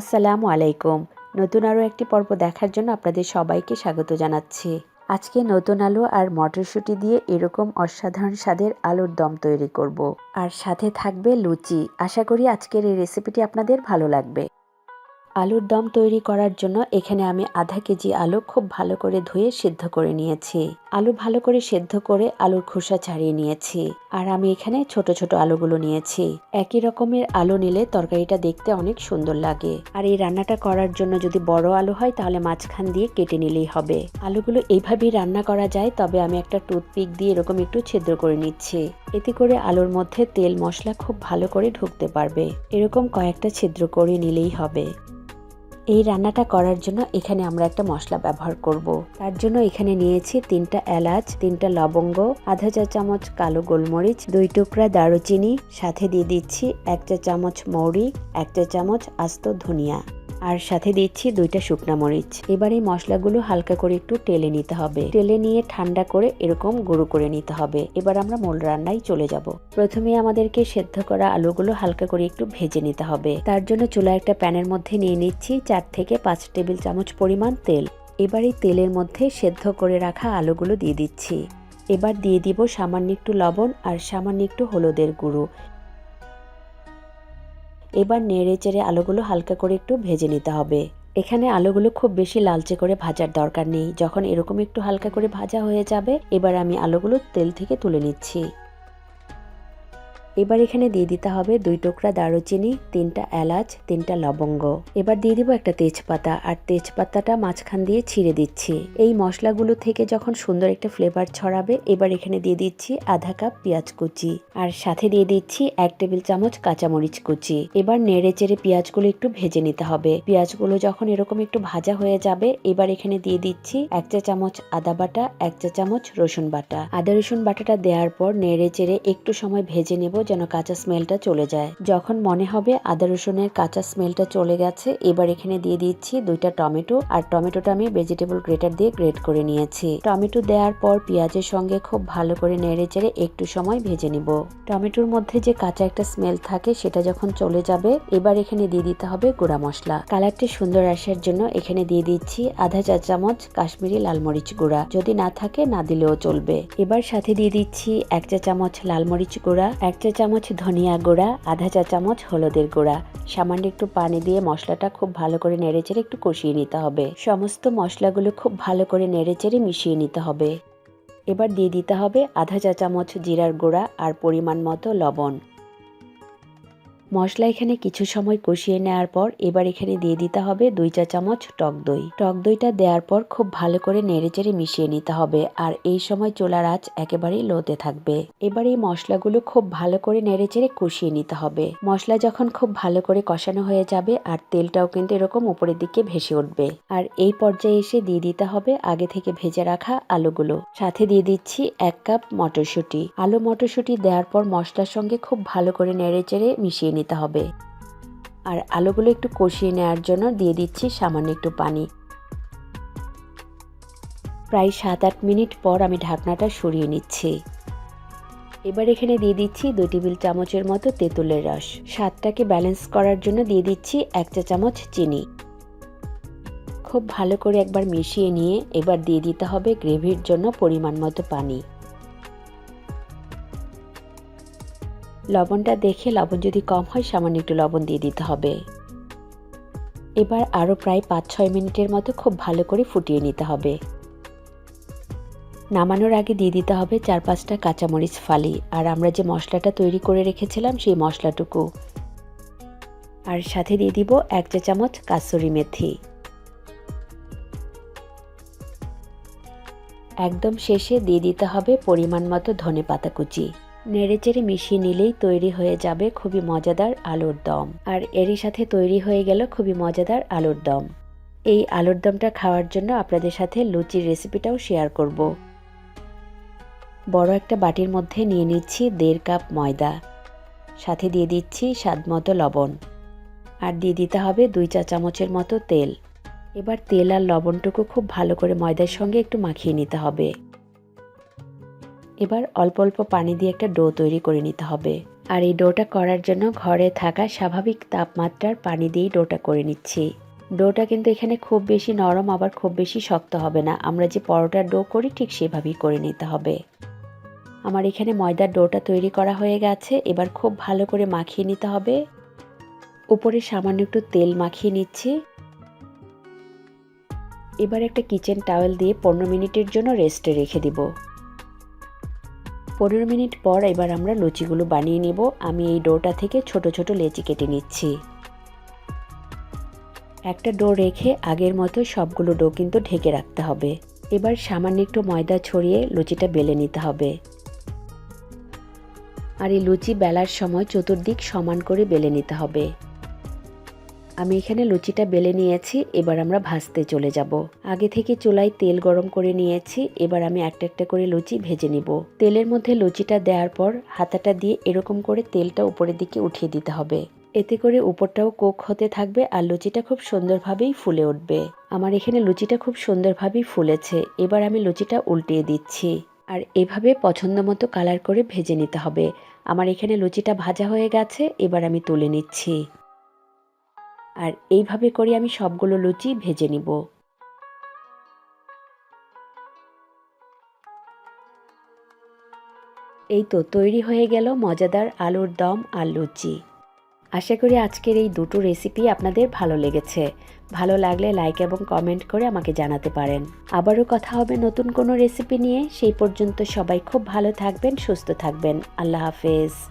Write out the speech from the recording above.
আসসালামু আলাইকুম। নতুন আরও একটি পর্ব দেখার জন্য আপনাদের সবাইকে স্বাগত জানাচ্ছি। আজকে নতুন আলু আর মটরশুঁটি দিয়ে এরকম অসাধারণ স্বাদের আলুর দম তৈরি করব। আর সাথে থাকবে লুচি। আশা করি আজকের এই রেসিপিটি আপনাদের ভালো লাগবে। আলুর দম তৈরি করার জন্য এখানে আমি আধা কেজি আলু খুব ভালো করে ধুয়ে সিদ্ধ করে নিয়েছি। আলু ভালো করে সেদ্ধ করে আলুর খোসা ছাড়িয়ে নিয়েছি। আর আমি এখানে ছোট ছোট আলুগুলো নিয়েছি। একই রকমের আলু নিলে তরকারিটা দেখতে অনেক সুন্দর লাগে। আর এই রান্নাটা করার জন্য যদি বড় আলু হয় তাহলে মাঝখান দিয়ে কেটে নিলেই হবে। আলুগুলো এইভাবেই রান্না করা যায়, তবে আমি একটা টুথপিক দিয়ে এরকম একটু ছিদ্র করে নিচ্ছি। এতে করে আলুর মধ্যে তেল মশলা খুব ভালো করে ঢুকতে পারবে। এরকম কয়েকটা ছিদ্র করে নিলেই হবে। এই রান্নাটা করার জন্য এখানে আমরা একটা মশলা ব্যবহার করব। তার জন্য এখানে নিয়েছি তিনটা এলাচ, তিনটা লবঙ্গ, আধা চা চামচ কালো গোলমরিচ, দুই টুকরা দারুচিনি, সাথে দিয়ে দিচ্ছি এক চা চামচ মৌরি, এক চা চামচ আস্ত ধনিয়া আর সাথে দিচ্ছি দুইটা শুকনা মরিচ। এবার এই মশলাগুলো হালকা করে একটু টেলে নিতে হবে। টেলে নিয়ে ঠান্ডা করে এরকম গুঁড়ো করে নিতে হবে। এবার আমরা মূল রান্নায় চলে যাব। প্রথমে আমাদেরকে সেদ্ধ করা আলুগুলো হালকা করে একটু ভেজে নিতে হবে। তার জন্য চুলা একটা প্যানের মধ্যে নিয়ে নিচ্ছি চার থেকে পাঁচ টেবিল চামচ পরিমাণ তেল। এবার এই তেলের মধ্যে সেদ্ধ করে রাখা আলুগুলো দিয়ে দিচ্ছি। এবার দিয়ে দিব সামান্য একটু লবণ আর সামান্য একটু হলুদের গুঁড়ো। এবার নেড়ে চেড়ে আলুগুলো হালকা করে একটু ভেজে নিতে হবে। এখানে আলুগুলো খুব বেশি লালচে করে ভাজার দরকার নেই। যখন এরকম একটু হালকা করে ভাজা হয়ে যাবে, এবার আমি আলুগুলো তেল থেকে তুলে নিচ্ছি। এবার এখানে দিয়ে দিতে হবে দুই টুকরা দারুচিনি, তিনটা এলাচ, তিনটা লবঙ্গ। এবার দিয়ে দিব একটা তেজপাতা, আর তেজপাতাটা মাঝখান দিয়ে ছিঁড়ে দিচ্ছি। এই মশলাগুলো থেকে যখন সুন্দর একটা ফ্লেভার ছড়াবে, এবার এখানে দিয়ে দিচ্ছি আধা কাপ পেঁয়াজ কুচি। আর সাথে দিয়ে দিচ্ছি এক টেবিল চামচ কাঁচামরিচ কুচি। এবার নেড়ে চেড়ে পেঁয়াজগুলো একটু ভেজে নিতে হবে। পেঁয়াজগুলো যখন এরকম একটু ভাজা হয়ে যাবে, এবার এখানে দিয়ে দিচ্ছি এক চা চামচ আদা বাটা, এক চা চামচ রসুন বাটা। আদা রসুন বাটাটা দেওয়ার পর নেড়ে চেড়ে একটু সময় ভেজে নেব যেন কাঁচা স্মেলটা চলে যায়। যখন মনে হবে আদা রসুনের কাঁচা স্মেলটা চলে গেছে, এবার এখানে দিয়ে দিচ্ছি দুইটা টমেটো, আর টমেটোটা আমি ভেজিটেবল গ্রেটার দিয়ে গ্রেট করে নিয়েছি। টমেটো দেওয়ার পর পেঁয়াজের সঙ্গে খুব ভালো করে নেড়ে চেড়ে একটু সময় ভেজে নিব। টমেটোর মধ্যে যে কাঁচা একটা স্মেল থাকে, সেটা যখন চলে যাবে, এবার এখানে দিয়ে দিতে হবে গুঁড়া মশলা। কালারটি সুন্দর আসার জন্য এখানে দিয়ে দিচ্ছি আধা চা চামচ কাশ্মীরি লাল মরিচ গুঁড়া। যদি না থাকে, না দিলেও চলবে। এবার সাথে দিয়ে দিচ্ছি এক চা চামচ লাল মরিচ গুঁড়া, এক চা চামচ ধনিয়া গুঁড়া, আধা চা চামচ হলুদের গুঁড়া। সামান্য একটু পানি দিয়ে মশলাটা খুব ভালো করে নেড়েচেড়ে একটু কষিয়ে নিতে হবে। সমস্ত মশলাগুলো খুব ভালো করে নেড়েচেড়ে মিশিয়ে নিতে হবে। এবার দিয়ে দিতে হবে আধা চা চামচ জিরার গুঁড়া আর পরিমাণ মতো লবণ। মশলা এখানে কিছু সময় কষিয়ে নেওয়ার পর এবার এখানে দিয়ে দিতে হবে দুই চা চামচ টক দই। টক দইটা দেওয়ার পর খুব ভালো করে নেড়েচেড়ে মিশিয়ে নিতে হবে আর এই সময় চোলার আঁচ একেবারেই লোতে থাকবে। এবার এই মশলাগুলো খুব ভালো করে নেড়েচেড়ে কষিয়ে নিতে হবে। মশলা যখন খুব ভালো করে কষানো হয়ে যাবে আর তেলটাও কিন্তু এরকম উপরের দিকে ভেসে উঠবে। আর এই পর্যায়ে এসে দিয়ে দিতে হবে আগে থেকে ভেজে রাখা আলুগুলো। সাথে দিয়ে দিচ্ছি এক কাপ মটরশুঁটি। আলু মটরশুঁটি দেওয়ার পর মশলার সঙ্গে খুব ভালো করে নেড়েচেড়ে মিশিয়ে নিতে হবে। আর আলুগুলো একটু কষিয়ে নেওয়ার জন্য দিয়ে দিচ্ছি সামান্য একটু পানি। প্রায় সাত আট মিনিট পর আমি ঢাকনাটা সরিয়ে নিচ্ছি। এবার এখানে দিয়ে দিচ্ছি দুই টেবিল চামচের মতো তেঁতুলের রস। স্বাদটাকে ব্যালেন্স করার জন্য দিয়ে দিচ্ছি এক চা চামচ চিনি। খুব ভালো করে একবার মিশিয়ে নিয়ে এবার দিয়ে দিতে হবে গ্রেভির জন্য পরিমাণ মতো পানি। লবণটা দেখে লবণ যদি কম হয়, সামান্য একটু লবণ দিয়ে দিতে হবে। এবার আরও প্রায় পাঁচ ছয় মিনিটের মতো খুব ভালো করে ফুটিয়ে নিতে হবে। নামানোর আগে দিয়ে দিতে হবে চার পাঁচটা কাঁচামরিচ ফালি। আর আমরা যে মশলাটা তৈরি করে রেখেছিলাম, সেই মশলাটুকু। আর সাথে দিয়ে দিব এক চা চামচ কাসুরি মেথি। একদম শেষে দিয়ে দিতে হবে পরিমাণ মতো ধনে পাতা কুচি। নেড়েচেড়ে মিশিয়ে নিলেই তৈরি হয়ে যাবে খুবই মজাদার আলুর দম। আর এরই সাথে তৈরি হয়ে গেল খুবই মজাদার আলুর দম। এই আলুর দমটা খাওয়ার জন্য আপনাদের সাথে লুচির রেসিপিটাও শেয়ার করব। বড় একটা বাটির মধ্যে নিয়ে নিচ্ছি দেড় কাপ ময়দা। সাথে দিয়ে দিচ্ছি স্বাদ মতো লবণ। আর দিয়ে দিতে হবে দুই চা চামচের মতো তেল। এবার তেল আর লবণটুকু খুব ভালো করে ময়দার সঙ্গে একটু মাখিয়ে নিতে হবে। এবার অল্প অল্প পানি দিয়ে একটা ডো তৈরি করে নিতে হবে। আর এই ডোটা করার জন্য ঘরে থাকা স্বাভাবিক তাপমাত্রার পানি দিয়েই ডোটা করে নিচ্ছি। ডোটা কিন্তু এখানে খুব বেশি নরম, আবার খুব বেশি শক্ত হবে না। আমরা যে পরোটার ডো করি, ঠিক সেভাবেই করে নিতে হবে। আমার এখানে ময়দার ডোটা তৈরি করা হয়ে গেছে। এবার খুব ভালো করে মাখিয়ে নিতে হবে। উপরে সামান্য একটু তেল মাখিয়ে নিচ্ছি। এবার একটা কিচেন টাওয়েল দিয়ে পনেরো মিনিটের জন্য রেস্টে রেখে দিব। পনেরো মিনিট পর এবার আমরা লুচিগুলো বানিয়ে নেব। আমি এই ডোটা থেকে ছোট ছোট লেচি কেটে নিচ্ছি। একটা ডো রেখে আগের মতো সবগুলো ডো কিন্তু ঢেকে রাখতে হবে। এবার সামান্য একটু ময়দা ছড়িয়ে লুচিটা বেলে নিতে হবে। আর এই লুচি বেলার সময় চতুর্দিক সমান করে বেলে নিতে হবে। আমি এখানে লুচিটা বেলে নিয়েছি, এবার আমরা ভাজতে চলে যাব। আগে থেকে চুলায় তেল গরম করে নিয়েছি, এবার আমি একটা একটা করে লুচি ভেজে নিব। তেলের মধ্যে লুচিটা দেওয়ার পর হাতাটা দিয়ে এরকম করে তেলটা উপরের দিকে উঠিয়ে দিতে হবে। এতে করে উপরটাও কোক হতে থাকবে আর লুচিটা খুব সুন্দরভাবেই ফুলে উঠবে। আমার এখানে লুচিটা খুব সুন্দরভাবেই ফুলেছে, এবার আমি লুচিটা উল্টিয়ে দিচ্ছি। আর এভাবে পছন্দ মতো কালার করে ভেজে নিতে হবে। আমার এখানে লুচিটা ভাজা হয়ে গেছে, এবার আমি তুলে নিচ্ছি। আর এইভাবে করে আমি সবগুলো লুচি ভেজে নিব। এই তো তৈরি হয়ে গেল মজাদার আলুর দম আর লুচি। আশা করি আজকের এই দুটো রেসিপি আপনাদের ভালো লেগেছে। ভালো লাগলে লাইক এবং কমেন্ট করে আমাকে জানাতে পারেন। আবারও কথা হবে নতুন কোনো রেসিপি নিয়ে। সেই পর্যন্ত সবাই খুব ভালো থাকবেন, সুস্থ থাকবেন। আল্লাহ হাফেজ।